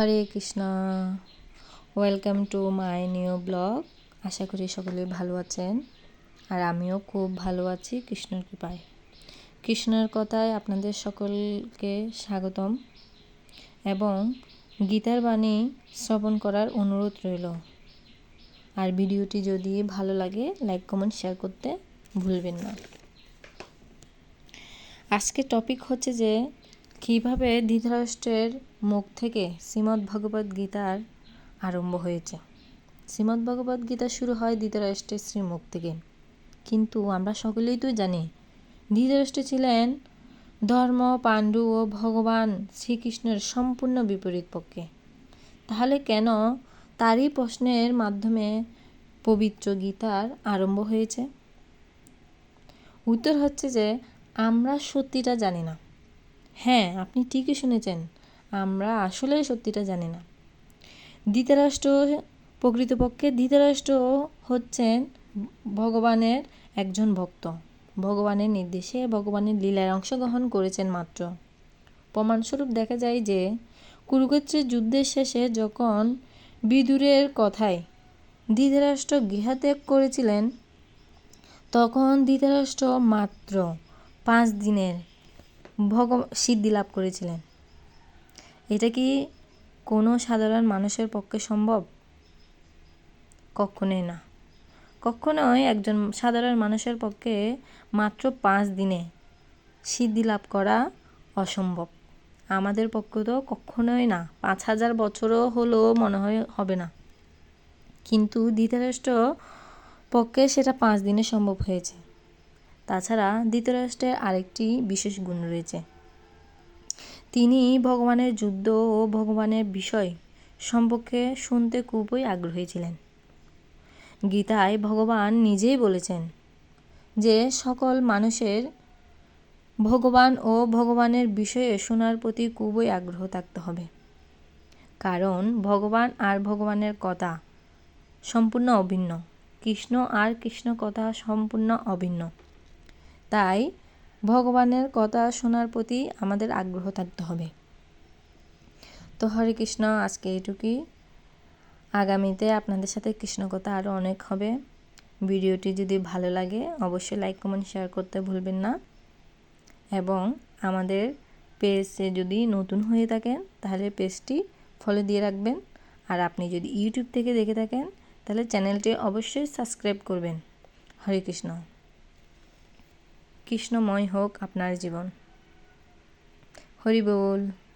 Hare Krishna. Welcome to my new blog আশা করি সকলে ভালো আছেন আর আমিও খুব ভালো আছি কৃষ্ণর কৃপায়। কৃষ্ণের কথায় আপনাদের সকলকে স্বাগতম এবং গীতার বাণী শ্রবণ করার অনুরোধ রইল। আর ভিডিওটি যদি ভালো লাগে, লাইক, কমেন্ট, শেয়ার করতে ভুলবেন না। আজকে টপিক হচ্ছে যে কীভাবে ধৃতরাষ্ট্রের মুখ থেকে শ্রীমদ্ ভগবদ গীতার আরম্ভ হয়েছে? শ্রীমদ্ ভগবদ গীতা শুরু হয় ধৃতরাষ্ট্রের শ্রীমুখ থেকে। কিন্তু আমরা সকলেই তো জানি, ধৃতরাষ্ট্র ছিলেন ধর্ম, পাণ্ডু ও ভগবান শ্রীকৃষ্ণের সম্পূর্ণ বিপরীত পক্ষে। তাহলে কেন তারই প্রশ্নের মাধ্যমে পবিত্র গীতার আরম্ভ হয়েছে? উত্তর হচ্ছে যে, আমরা সত্যিটা জানি না। হ্যাঁ আপনি ঠিকই শুনেছেন। আমরা আসলে সত্যিটা জানি না। ধৃতরাষ্ট্র প্রকৃতপক্ষে ধৃতরাষ্ট্র হচ্ছেন ভগবানের একজন ভক্ত। ভগবানের নির্দেশে ভগবানের লীলায় অংশগ্রহণ করেছেন মাত্র। প্রমাণস্বরূপ দেখা যায় যে, কুরুক্ষেত্রের যুদ্ধের শেষে যখন বিদুরের কথায় ধৃতরাষ্ট্র গৃহত্যাগ করেছিলেন, তখন ধৃতরাষ্ট্র মাত্র পাঁচ দিনের ভগ সিদ্ধি লাভ করেছিলেন। এটা কি কোনো সাধারণ মানুষের পক্ষে সম্ভব? কখনোই না। কখনোই একজন সাধারণ মানুষের পক্ষে মাত্র পাঁচ দিনে সিদ্ধি লাভ করা অসম্ভব। আমাদের পক্ষে তো কখনোই না। পাঁচ হাজার বছরও হলেও মনে হয় হবে না। কিন্তু ধৃতরাষ্ট্র পক্ষে সেটা পাঁচ দিনে সম্ভব হয়েছে। তাছাড়া ধৃতরাষ্ট্রের আরেকটি বিশেষ গুণ রয়েছে। তিনি ভগবানের যুদ্ধ ও ভগবানের বিষয় সম্পর্কে শুনতে খুবই আগ্রহী ছিলেন। গীতায় ভগবান নিজেই বলেছেন যে, সকল মানুষের ভগবান ও ভগবানের বিষয়ে শোনার প্রতি খুবই আগ্রহ থাকতে হবে। কারণ ভগবান আর ভগবানের কথা সম্পূর্ণ অভিন্ন। কৃষ্ণ আর কৃষ্ণ কথা সম্পূর্ণ অভিন্ন। তাই ভগবানের কথা শোনার প্রতি আমাদের আগ্রহ থাকতে হবে। তো হরে কৃষ্ণ, আজকে এইটুকুই আগামীতে আপনাদের সাথে কৃষ্ণ কথা আরও অনেক হবে। ভিডিওটি যদি ভালো লাগে, অবশ্যই লাইক, কমেন্ট, শেয়ার করতে ভুলবেন না। এবং আমাদের পেজে যদি নতুন হয়ে থাকেন, তাহলে পেজটি ফলো দিয়ে রাখবেন। আর আপনি যদি ইউটিউব থেকে দেখে থাকেন, তাহলে চ্যানেলটি অবশ্যই সাবস্ক্রাইব করবেন। হরে কৃষ্ণ। কৃষ্ণময় হোক আপনার জীবন। হরি বল।